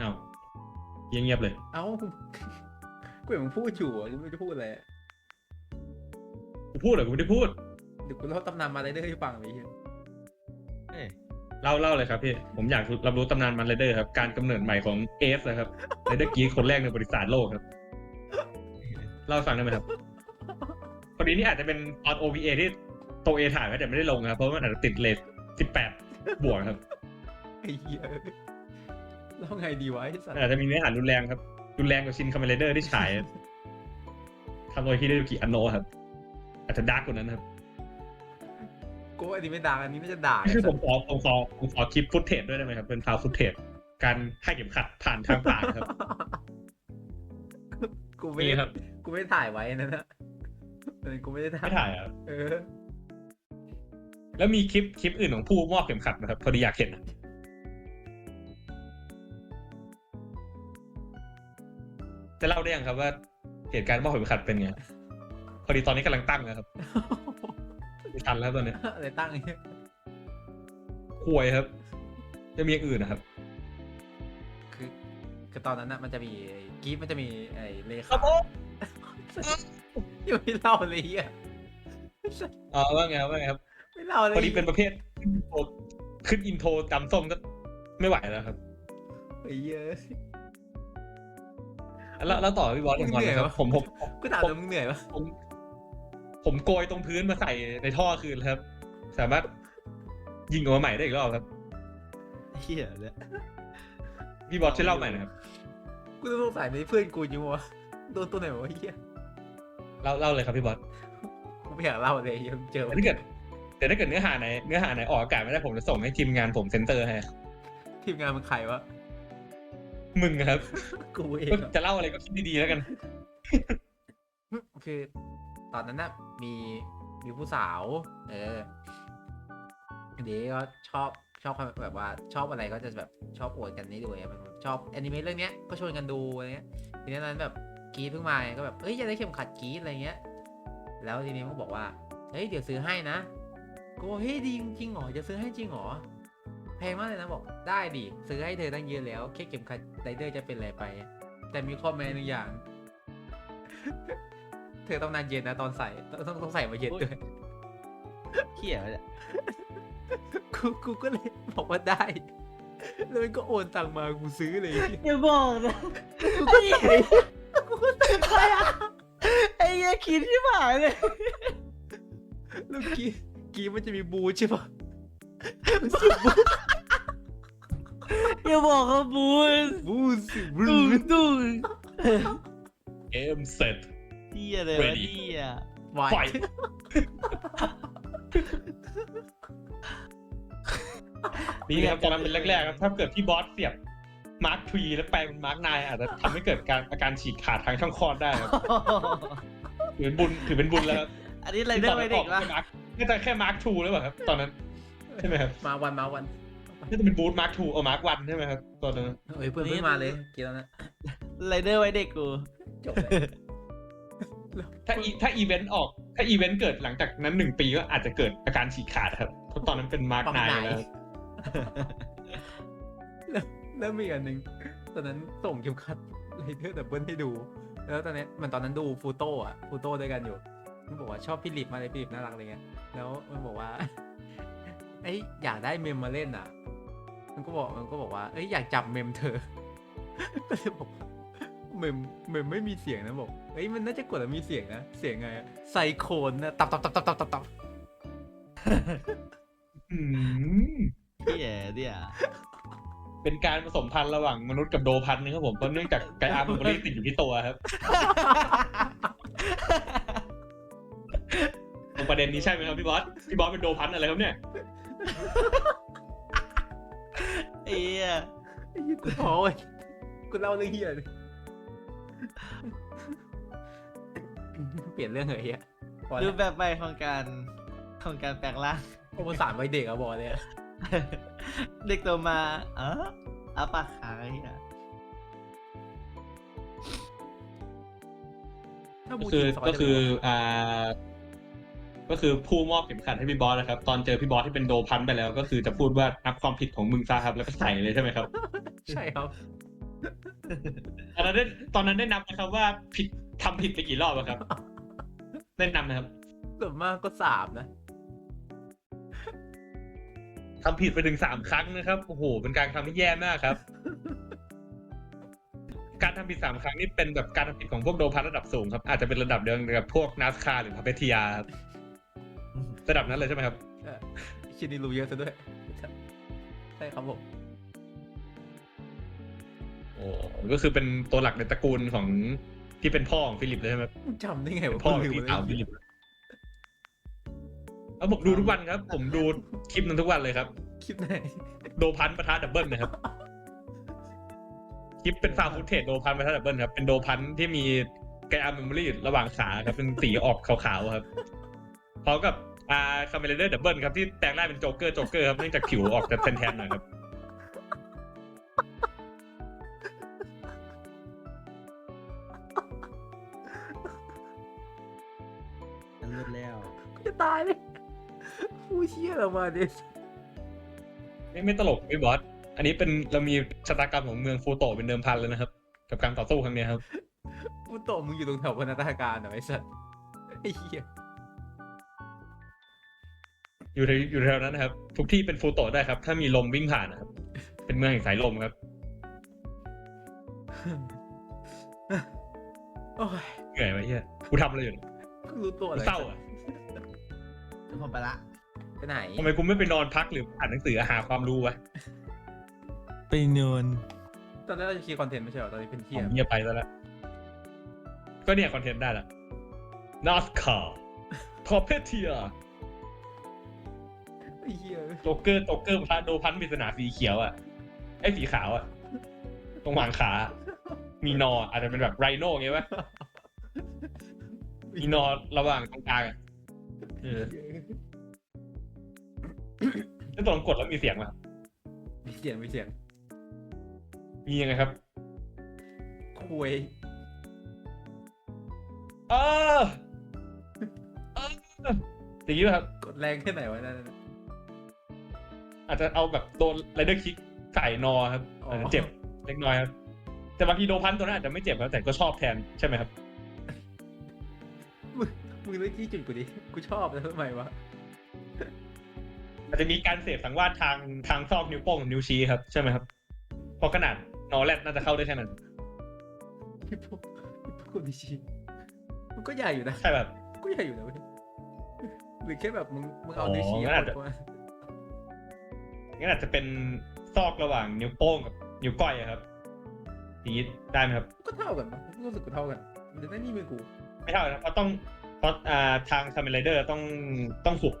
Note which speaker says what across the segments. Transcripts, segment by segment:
Speaker 1: อ้าวเงียบๆเลย
Speaker 2: เอ้ากูเห็นมึงพูดอยู่อะกูไม่รู้จะพูดอะไรอะ
Speaker 1: กูพูดเหรอกูไม่ได้พูด
Speaker 2: เดี๋ยวกูเล่าตำนานมาไรเดอร์ให้ฟังเลยเหี้ย
Speaker 3: เอ้ย
Speaker 1: เล่าเล่าเลยครับพี่ ผมอยากรับรู้ตำนานมันเรเดอร์ครับ การกำเนิดใหม่ของเอฟนะครับเรเดอร์กีคนแรกในบริษัทโลกครับ เล่าให้ฟังได้ไหมครับพอดีนี่อาจจะเป็นตอน OVA ที่โตเอถ่ายไว้แต่ไม่ได้ลงนะครับ เพราะว่ามันอาจจะติดเลท18 บวกครับ
Speaker 2: ไอ้เหี้ย เล่าไงดีวะไอ้สัตว์
Speaker 1: อาจจะมีเนื้อหารุนแรงครับ รุนแรงกว่าชินคาเมเรเดอร์ที่ฉายทำโดยฮิเดยุกิอันโนะครับ อาจจะดาร์กกว่านั้นครับ
Speaker 2: กูว่าอันนี้ไม่ด่าอันนี้น่าจะด่า
Speaker 1: คือผมขอผมขอผมขอคลิปฟุตเทจด้วยได้ไหมครับ เป็นฟาวฟุตเทจการให้เข็มขัดผ่านทางปากครับ
Speaker 2: กูไม่
Speaker 1: นี่ครับ
Speaker 2: กูไม่ถ่ายไว้นั่นนะเออกูไม่ได้ถ่าย
Speaker 1: ไม่ถ่ายอะ
Speaker 2: เออ
Speaker 1: แล้วมีคลิปคลิปอื่นของผู้มอบเข็มขัดนะครับ พอดีอยากเห็น จะเล่าได้ยังครับว่าเหตุการณ์มอบเข็มขัดเป็นไงพอดีตอนนี้กำลังตั้งนะครับไม่ทันแล้วตอนนี้
Speaker 2: อะไรตั้งไอ้เหี้ย
Speaker 1: ควยครับ จะมีอย่างอื่นนะครับ
Speaker 2: คือคือตอนนั้นน่ะมันจะมีไอ้กีฟมันจะมีไอ้เล
Speaker 1: ครั
Speaker 2: ขา
Speaker 1: บผม
Speaker 2: ยังไม่เล่าเลยเหี้ย
Speaker 1: อ๋อว่าไงครับว่าไงครับ
Speaker 2: ไม่เล่าเลย
Speaker 1: พอดีเป็นประเภทขึ้นอินโทรขึ้นอินโทรจำส้มก็ไม่ไหวแล้วครับ
Speaker 2: ไอ้เหี้ย
Speaker 1: แล้วแล้วต่อพี่บอสอย่างก่อนนะครับผมผม
Speaker 2: กูถามแล้วมึงเหนื่อยปะ
Speaker 1: ผมผมโกยตรงพื้นมาใส่ในท่อคืนแล้วครับ สามารถยิงออกมาใหม่ได้อีกรอบครับ
Speaker 3: เฮียเนี่ย
Speaker 1: พี่บอสช่วยเล่าใหม่นะครับ
Speaker 2: กูต้องสงสัยในเพื่อนกูอยู่วะโดนตัวไหนวะไอ้เหี้ย
Speaker 1: เล่าเล่าเลยครับพี่บอส
Speaker 2: กูไม่อยากเล่าเลยยังเจอ
Speaker 1: แต่ถ้าเกิดแต่ถ้าเกิดเนื้อหาไหนเนื้อหาไหนออกอากาศไม่ได้ผมจะส่งให้ทีมงานผมเซ็นเตอร์ให้
Speaker 2: ทีมงานมึงใครวะ
Speaker 1: มึงนะครับ
Speaker 2: กูเอง
Speaker 1: ก็
Speaker 2: อะ
Speaker 1: จะเล่าอะไรก็คิดดีๆแล้วกัน
Speaker 2: คือตอนนั้นน่ะมีมีผู้สาว เออเดี๋ยวก็ชอบชอบแบบว่าชอบอะไรก็จะแบบชอบอวดกันนี่ด้วยอะมันชอบแอนิเมะเรื่องเนี้ยก็ชวนกันดูอะไรเงี้ยทีนี้ตอนนั้นแบบกรีดเพิ่งมาไงก็แบบเอ้ยอยากได้เข็มขัดกรีดอะไรเงี้ย แล้วทีนี้มันก็บอกว่าเฮ้ยเดี๋ยวซื้อให้นะกูบอกเฮ้ยดีจริงๆเหรอจะซื้อให้จริงเหรอแพงมากเลยนะบอกได้ดิซื้อให้เธอตั้งเยอะแล้วแค่เข็มขัดไรเดอร์จะเป็นอะไรไป แต่มีข้อแม้หนึ่งอย่าง เธอต้องนานเย็นนะตอนใส่ต้องต้องต้องใส่มาเย็นด้วย
Speaker 3: เฮียเนี่ย
Speaker 2: กูกูก็เลยบอกว่าได้แล้วมันก็โอนตังมากูซื้อเลย
Speaker 3: อย่าบอกนะ
Speaker 2: กูก็ใส่กูก็ใส่ไปอะ
Speaker 3: ไอ้เหี้ยคิดที่หายเลย
Speaker 2: แล้วกีกีมันจะมีบูทใช่ปะ
Speaker 3: อย่าบอกเขาบูน
Speaker 2: บูทสิบู
Speaker 3: ตุ้ง
Speaker 2: ท
Speaker 3: ตุ้ง
Speaker 1: เกมเสร็จ
Speaker 3: เฮียเลยวะ
Speaker 1: Ready
Speaker 3: เฮีย
Speaker 2: ไว
Speaker 1: ไฟนี่ครับตอนนั้นเป็นแรกๆครับถ้าเกิดพี่บอสเสียบมาร์คทรีแล้วแปลเป็นมาร์คไนอาจจะทำให้เกิดการอาการฉีกขาดทางช่องคลอดได้ครับถือเป็นบุญถือเป็นบุญแล้วครับ
Speaker 3: อันนี้ไรเดอร์ไว้เด็กวะ
Speaker 1: น่าจะแค่มาร์คทูหรือเปล่าครับ ตอนนั้นใช่ไหมครับ
Speaker 2: มาวันมาวัน
Speaker 1: น่าจะเป็นบูธมาร์คทูเอามาร์ควันใช่ไหมครับตอนนั้น
Speaker 2: เอ้ยเพื่อนเพิ่งมาเลยกีแล้วนะ
Speaker 3: ไรเดอร์ไว้เด็กกู
Speaker 2: จบเลย
Speaker 1: ถ้าอีถ้าอีเวนต์ออก ถ้าอีเวนต์เกิดหลังจากนั้นหนึ่งปีก็อาจจะเกิดอาการฉีกขาดครับเพราะตอนนั้นเป็นมาร์คไนแล้ว
Speaker 2: แล้วแล้วมีอันหนึ่งตอนนั้นส่งเข็มขัดไรเดอร์ดับเบิลให้ดู แล้วตอนนี้มันตอนนั้นดูฟูโต้อะฟูโต้ด้วยกันอยู่มันบอกว่าชอบพี่ลิปมากเลยพี่ลิปน่ารักอะไรเงี้ยแล้วมันบอกว่าเอ้ยอยากได้เมมมาเล่นอะ มันก็บอกมันก็บอกว่าเอ้ยอยากจับเมมเธอ ก็เลยบอกว่าเมมเมมไม่มีเสียงนะบอกเอ้ยมันน่าจะกดแล้วมีเสียงนะเสียงไงอะไซโคนนะตับตับตับตับตับตับตับ
Speaker 1: อืม
Speaker 3: เฮียเนี่ย
Speaker 1: เป็นการผสมพันธุ์ระหว่างมนุษย์กับโดพันธุ์นะครับผมเพราะเนื่องจากไกอาร์มันไม่ได้ติดอยู่ที่ตัวครับตรงประเด็นนี้ใช่ไหมครับพี่บอสพี่บอสเป็นโดพันธุ์อะไรครับเนี่ย
Speaker 3: เฮีย
Speaker 2: ไอ้ยี่กูท้อเว้ยกูเล่าเรื่องเฮียเลยเปลี่ยนเรื่องเหรอเฮียพอ
Speaker 3: รู
Speaker 2: แล้ว
Speaker 3: ปแบบใหม่ของการของการแปลงร่าง
Speaker 2: โอภาษาวัยเด็กอะบอกเลยอะ
Speaker 3: เด็กโตมาเอออาปากค้างไอ้เฮีย
Speaker 2: ถ้า
Speaker 1: ก็
Speaker 2: บู
Speaker 1: คือ
Speaker 2: จินซย
Speaker 1: ก็คือ
Speaker 2: จะเป็น
Speaker 1: อ่า ก็คือผู้มอบเข็มขัดให้พี่บอสนะครับ ตอนเจอพี่บอสที่เป็นโดพันธุ์ไปแล้ว ก็คือจะพูดว่านับความผิดของมึงซะครับแล้วก็ใส่เลยใช่ไหมครับ
Speaker 2: ใช่ครับ
Speaker 1: ตอนนั้นได้ตอนนั้นได้นับนะครับว่าผิดทำผิดไปกี่รอบอะครับได้นับนะครับ
Speaker 2: ส่วนมากก็สามนะ
Speaker 1: ทำผิดไปถึงสามครั้งนะครับ โอ้โห เป็นการทำที่แย่มากครับ การทำผิดสามครั้งนี่เป็นแบบการทำผิดของพวกโดพันระดับสูงครับ อาจจะเป็นระดับเดียวกับพวกนาสคาหรือพาเปทียครับ ระดับนั้นเลยใช่ไหมครับ
Speaker 2: เออชินิรู้เยอะซะด้วย ใช่ครับผม
Speaker 1: โอ้ก็คือเป็นตัวหลักในตระกูลของที่เป็นพ่อของฟิลิปเลยใช่ไหมครับ
Speaker 2: จำได้ไง
Speaker 1: เป็น
Speaker 2: วะ
Speaker 1: พ่อของ
Speaker 2: ลืม
Speaker 1: พี่
Speaker 2: ไป
Speaker 1: สาวฟิลิปแล้วผมดูทุกวันครับ ผมดูคลิปนั้นทุกวันเลยครับ
Speaker 2: คลิปไหน
Speaker 1: โดพันประทะดับเบิลนะครับ คลิปเป็นฟาร์มฟุตเทจโดพันประทะดับเบิลครับ เป็นโดพันที่มีไกอาร์เมมโมรี่ระหว่างขาครับ เป็นสีออกขาวๆครับพร้อมกับ อาคาเมเลเดอร์ดับเบิลครับที่แปลงร่างเป็นโจ๊กเกอร์โจ๊กเกอร์ครับเนื่องจากผิวออกจะแทนๆหน่อยครับ
Speaker 3: มันรุดแล้ว
Speaker 2: กูจะตายเลยผู้เชี่ยเรามาดิ
Speaker 1: ไม่ไม่ตลกไม่บอสอันนี้เป็นเรามีชะตากรรมของเมืองฟูโตะเป็นเดิมพันเลยนะครับ กับการต่อสู้ครั้งเนี้ยครับ
Speaker 2: ผู้โตมึงอยู่ตรงแถวพนักงานเหรอไอ้สัสไอ้เหี้ย
Speaker 1: อยู่ในอยู่แถวนั้นนะครับ ทุกที่เป็นฟูโตะได้ครับ ถ้ามีลมวิ่งผ่านนะครับ เป็นเมืองแห่งสายลมครับ
Speaker 2: โอ้ย
Speaker 1: เหนื่อยไหมเฮียกูทำอะไรอยู่เนี่ย
Speaker 2: เพิ่งรู้ตัว
Speaker 1: กู
Speaker 2: เลย
Speaker 1: เศร้าอะ
Speaker 3: เดี๋ยวผมไปละ
Speaker 2: ไปไหน
Speaker 1: ทำไมกูไม่ไปนอนพักหรืออ่านหนังสือหาความรู้วะ
Speaker 3: ไปนอน
Speaker 2: ตอนแรกเราจะคิดคอนเทนต์ไม่ใช่เหรอตอนนี้เป็นเที่ย
Speaker 1: ผมเงียบไปซะแล้ว ก็เนี่ยคอนเทนต์ได้ละ NASCAR ทอเพเทีย
Speaker 2: ไอ้เหี้ย
Speaker 1: โจกเกอร์โจกเกอร์พระโดพันปริศนาสีเขียวอะไอ้สีขาวอะ ตรงหว่างขา มีนออาจจะเป็นแบบไรโน่ไงวะมีนอระหว่างตรงกลางอะเออแล้วตอนกดแล้วมีเสียงป่ะ
Speaker 2: มีเสียงมีเสียง
Speaker 1: มียังไงครับ
Speaker 2: คุย
Speaker 1: เออเอออย่างนี้ป่ะครับ
Speaker 2: กดแรงแค่ไหนวะนั่นน่ะ
Speaker 1: อาจจะเอาแบบโดนไรเดอร์คิกใส่นอครับ
Speaker 2: อ๋อ
Speaker 1: อาจจะเจ็บเล็กน้อยครับ แต่บางทีโดพันตัวนั้นอาจจะไม่เจ็บครับแต่ก็ชอบแทนใช่ไหมครับ
Speaker 2: มึงมึงเลือกที่จุดกูดิกูชอบนะทำไมวะ
Speaker 1: อาจจะมีการเสพสังวาสทางทางซอกนิ้วโป้งกับนิ้วชี้ครับใช่ไหมครับเพราะขนาดนอแรดน่าจะเข้าได้แค่นั้น
Speaker 2: พี่พวกพี่พวกคนดีชีมันก็ใหญ่อยู่นะ
Speaker 1: ใช่แบบ
Speaker 2: ก็ใหญ่อยู่นะเว้ยหรือแค่แบบมึงมึงเอา
Speaker 1: อ๋อ
Speaker 2: นิ้วชี้
Speaker 1: งั้นอาจจะ
Speaker 2: กดมา
Speaker 1: งั้นอาจจะเป็นซอกระหว่างนิ้วโป้งกับนิ้วก้อยอะครับอย่างนี้ได้ไหมครับ
Speaker 2: ก็เท่ากันปะรู้สึกกูเท่ากันหรือนั่นนี่มือกู
Speaker 1: ไม่เท่านะเพราะต้องเพราะอ่าทางคาเมนไรเดอร์ต้องต้องหุบ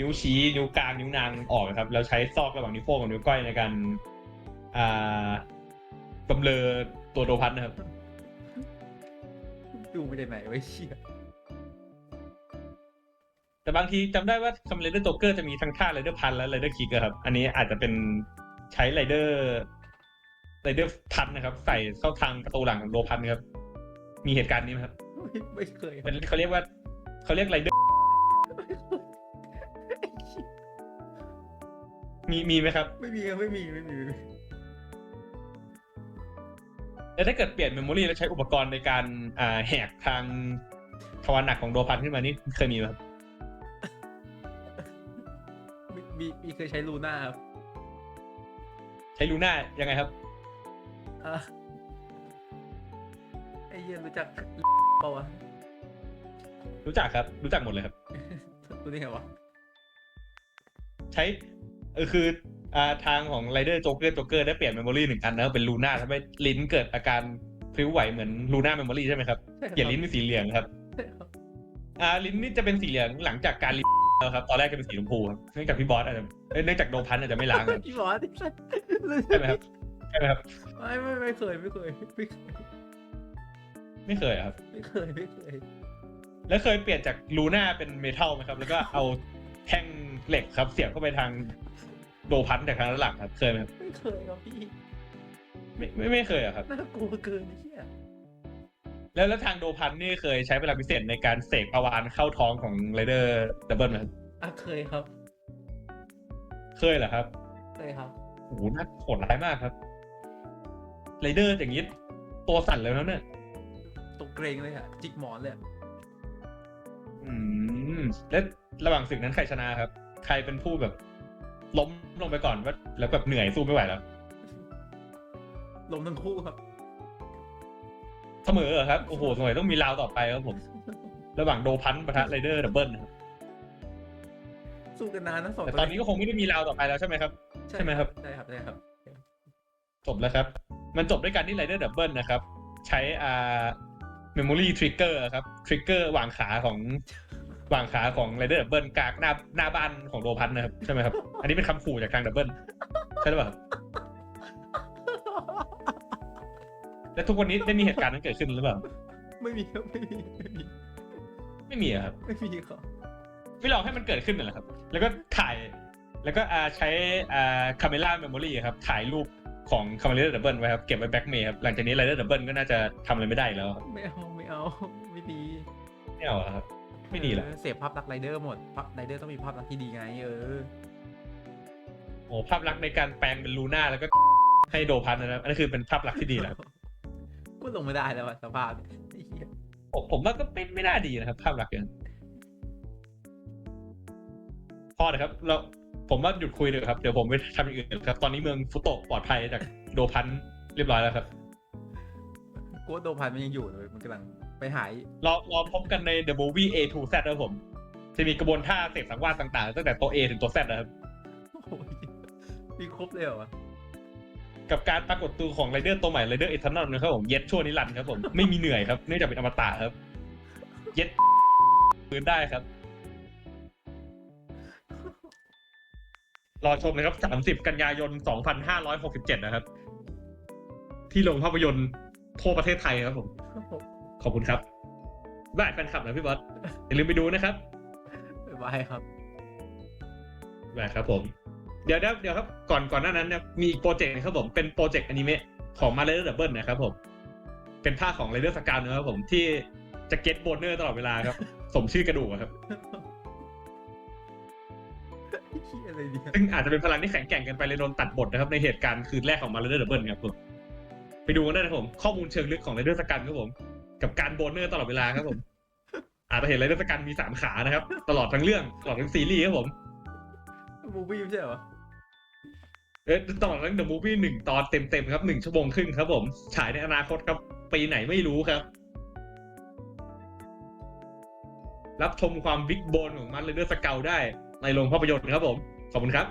Speaker 1: นิ้วชี้นิ้วกลางนิ้วนางออกนะครับ แล้วใช้ซอกระหว่างนิ้วโป้งกับนิ้วก้อยในการอ่าบำเรอตัวโดพันนะครับ
Speaker 2: ดูไปจากไหนไว้เชี่ย
Speaker 1: แต่บางทีจำได้ว่าคาเมนไรเดอร์โจเกอร์จะมีทั้งท่าไรเดอร์พันและไรเดอร์คิกครับ อันนี้อาจจะเป็นใช้ไรเดอร์ไรเดอร์พันนะครับ ใส่เข้าทางประตูหลังของโดพันครับ มีเหตุการณ์นี้ไหมครับ
Speaker 2: ไม่เคย
Speaker 1: เป็นเขาเรียกว่าเขาเรียกไรเดอร์มีมีไหมครับ
Speaker 2: ไม่มีไม่มีไม่มีไม่มี
Speaker 1: แล้วถ้าเกิดเปลี่ยนเมมโมรีแล้วใช้อุปกรณ์ในการอ่าแหกทางทวารหนักของโดพันขึ้นมานี่เคยมีไหมครับ
Speaker 2: มีมีมีเคยใช้ลูน่าครับ
Speaker 1: ใช้ลูน่ายังไงครับ
Speaker 2: อะไอ้เหี้ยรู้จักเปล่าวะ
Speaker 1: รู้จักครับ รู้จักหมดเลยครับ
Speaker 2: รู้ได้ไงวะ
Speaker 1: ใช้เออคืออ่าทางของไรเดอร์โจ๊กเกอร์โจ๊กเกอร์ได้เปลี่ยนเมมโมรีหนึ่งอันนะเป็นลูน่าทำให้ลิ้นเกิดอาการพลิ้วไหวเหมือนลูน่าเมมโมรีใช่ไหมครับ
Speaker 2: ใช่ครับ
Speaker 1: เปลี่ยนลิ้นเป็นสีเหลืองครับ
Speaker 2: ใช่ครับ
Speaker 1: อ่าลิ้นนี่จะเป็นสีเหลืองหลังจากการลิ้น แล้วครับตอนแรกจะเป็นสีชมพูครับเนื่องจากพี่บอสอาจจะเอ้ยเนื่องจากโดพันอาจจะไม่ล้างครับ
Speaker 2: พี่บอสไอ้สัส
Speaker 1: ใช่ไหมครับใช่ไหมครับ
Speaker 2: ไม่ไม่ไม่เคยไม่เคยไม่เคย
Speaker 1: ไม่เคยอะครับ
Speaker 2: ไม่เคยไม่เคย
Speaker 1: แล้วเคยเปลี่ยนจากลูน่าเป็นเมทัลไหมครับ แล้วก็เอาแท่งเหล็กครับ เสียบเข้าไปทางโดพันจากทางด้านหลังครับ เคยไหมครับ
Speaker 2: ไม่เคยครับพี่
Speaker 1: ไม่ไม่ไม่เคยอะครับ
Speaker 2: น่ากลัวเกินไอ้เหี้ย
Speaker 1: แล้วแล้วทางโดพันนี่เคยใช้เวลาพิเศษในการเสกปลาวานเข้าท้องของไรเดอร์ดับเบิลไหมครับ
Speaker 2: อะเคยครับ
Speaker 1: เคยเหรอครับ
Speaker 2: เคยครับ
Speaker 1: โอ้โหน่าโหดร้ายมากครับไรเดอร์อย่างนี้ตัวสั่นเลยนะเนี่ย
Speaker 2: ตกเกรงเลยอะจิกหมอนเลยอะ
Speaker 1: อืมแล้วระหว่างศึกนั้นใครชนะครับ ใครเป็นผู้แบบ ล้มลงไปก่อนว่าแล้วแบบเหนื่อยสู้ไม่ไหวแล้ว
Speaker 2: ลมทั้งคู่ครับ
Speaker 1: เสมอเหรอครับ โอ้โหสมัยต้องมีราวต่อไปครับผม ระหว่างโดพันปะทะไรเดอร์ดับเบิลนะครับ
Speaker 2: สู้กันนานนะสอง
Speaker 1: แต่ตอนนี้ก็คงไม่ได้มีราวต่อไปแล้วใช่ไหมครับ ใช่ไหมครับ
Speaker 2: ใช่ครับใช่ครับ
Speaker 1: จบแล้วครับ มันจบด้วยการที่ไรเดอร์ดับเบิลนะครับ ใช้อ่า memory trigger ครับ trigger วางขาของวางขาของไรเดอร์ดับเบิลกากหน้าหน้าบ้านของโดพันนะครับ ใช่ไหมครับ อันนี้เป็นคำขู่จากทางดับเบิลใช่หรือเปล่า และทุกวันนี้ได้มีเหตุการณ์นั้นเกิดขึ้นหรือเปล่า
Speaker 2: ไม่มีครับไม่มีไม่มี
Speaker 1: ไม่มีอะครับ
Speaker 2: ไม่มีครับ
Speaker 1: ไม่ลองให้มันเกิดขึ้นน่นแหละครับ แล้วก็ถ่าย แล้วก็อ่าใช้อ่าคาเมล่าเมมโมรีครับ ถ่ายรูปของคาเมล่าดับเบิลไว้ครับ เก็บไว้แบ็กเมย์ครับ หลังจากนี้ไรเดอร์ดับเบิลก็น่าจะทำอะไรไม่ได้อีกแล้วครับ
Speaker 2: ไม่เอาไม่เอาไม่ดี
Speaker 1: ไม่เอาอะครับ ไม่ดีเหรอ
Speaker 2: เออเสียภาพลักษณ์ไรเดอร์หมดภาพไรเดอร์ต้องมีภาพลักษณ์ที่ดีไงเออ
Speaker 1: โอ้ภาพลักษณ์ในการแปลงเป็นลูน่าแล้วก็ให้โดพันนะครับอันนี้คือเป็นภาพลักษณ์ที่ดีแล้วครับ
Speaker 2: กูลงไม่ได้แล้วอะสภาพไอ้เหี้ย
Speaker 1: ผมผมว่าก็ไม่ไม่น่าดีนะครับ ภาพลักษณ์อย่างนั้นพอเลยครับเราผมว่าหยุดคุยเลยครับ เดี๋ยวผมไปทำอย่างอื่นครับ ตอนนี้เมืองฟุโตะปลอดภัยจากโดพันเรียบร้อยแล้วครับ
Speaker 2: กูว่าโดพันมันยังอยู่เลยมันกำลังไปหาย
Speaker 1: รอรอพบกันใน The Movie A to Z นะครับผม จะมีกระบวนท่าเสกสังวาสต่างๆ ตั้งแต่ตัว A ถึงตัว Z นะครับ
Speaker 2: โอ้ยมีครบเลยเหรอวะ
Speaker 1: กับการปรากฏตัวของไรเดอร์ตัวใหม่ไรเดอร์เอทานอลนะครับผมเย็ดชั่วนิรันดร์ครับผมไม่มีเหนื่อยครับเนื่องจากเป็นอมตะครับ เย็ดปืนได้ครับ รอชมนะครับ 30 กันยายน 2567 นะครับ ที่โรงภาพยนตร์ทั่วประเทศไทยครับผม ขอบคุณครับบ้ายแฟนคลับนะพี่บอสอย่าลืมไปดูนะครับ
Speaker 2: บ๊ายบายครับ
Speaker 1: นะครับผม เดี๋ยวเดี๋ยวเดี๋ยวครับก่อนก่อนหน้านั้นเนี่ยมีอีกโปรเจกต์นะครับผมเป็นโปรเจกต์อนิเมะของมาเลเดอร์ดับเบิลนะครับผม เป็นภาคของไรเดอร์สกาวนะครับผมที่จะเก็ตโบนเนอร์ตลอดเวลาครับ สมชื่อกระดูกอะครับ
Speaker 2: ไอ้เหี้ยอะไรเนี่ย
Speaker 1: ซึ่งอาจจะเป็นพลังที่แข็งแกร่งเกันไปเลยโดนตัดบทนะครับ ในเหตุการณ์คืนแรกของมาเลเดอร์ดับเบิลครับผมไปดูกันได้นะครับผม ข้อมูลเชิงลึกของไรเดอร์สกันครับผม กับการโบนเนอร์ตลอดเวลาครับผม อาจจะเห็นไรเดอร์สกันมีสามขานะครับ ตลอดทั้งเรื่องตลอดทั้งซีรีส์ครับผม
Speaker 2: มูวี่ไม่ใช่เหรอ
Speaker 1: เอ๊ะตอดทั้ง The Movie หนึ่งตอนเต็มๆครับหนึ่งชั่วโมงครึ่งครับ ผม ฉายในอนาคตครับ ปีไหนไม่รู้ครับ รับชมความบิ๊กโบนของมันเลยเดอร์สเกลได้ในโรงภาพยนตร์ครับผม ขอบคุณครับ